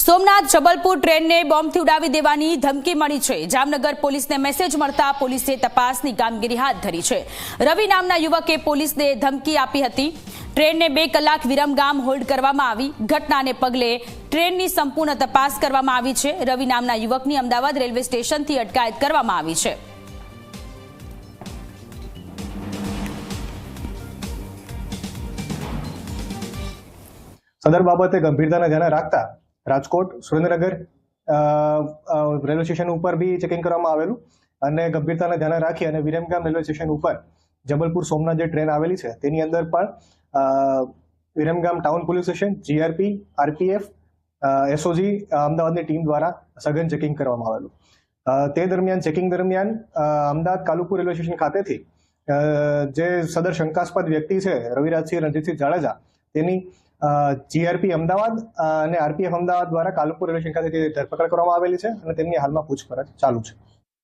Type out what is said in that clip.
સોમનાથ જબલપુર ટ્રેનને બોમ્બથી ઉડાવી દેવાની ધમકી મળી છે. જામનગર પોલીસને મેસેજ મળતા પોલીસે તપાસની કામગીરી હાથ ધરી છે. રવિ નામના યુવકે પોલીસને ધમકી આપી હતી. ટ્રેનને બે કલાક વિરમગામ હોલ્ડ કરવામાં આવી. ઘટનાને પગલે ટ્રેનની સંપૂર્ણ તપાસ કરવામાં આવી છે. રવિ નામના યુવકની અમદાવાદ રેલવે સ્ટેશનથી અટકાયત કરવામાં આવી છે. સંદર્ભ બાબતે ગંભીરતાને ધ્યાને રાખતા રાજકોટ, સુરેન્દ્રનગર રેલવે સ્ટેશન ઉપર બી ચેકિંગ કરવામાં આવેલું અને ગંભીરતાને ધ્યાને રાખી અને વિરમગામ રેલવે સ્ટેશન ઉપર જબલપુર સોમનાથ જે ટ્રેન આવેલી છે, તેની અંદર પણ Viramgam town police station, GRP, RPF SOG અમદાવાદની ટીમ દ્વારા સઘન ચેકિંગ કરવામાં આવેલું. તે દરમિયાન, ચેકિંગ દરમિયાન અમદાવાદ કાલુપુર રેલવે સ્ટેશન ખાતેથી જે સદર શંકાસ્પદ વ્યક્તિ છે, રવિરાજસિંહ રણજીતસિંહ જાડેજા, તેની જીઆરપી અમદાવાદ અને આરપીએફ અમદાવાદ દ્વારા કાલુપુર રેલવે સ્ટેશન ધરપકડ કરવામાં આવેલી છે અને તેમની હાલમાં પૂછપરછ ચાલુ છે.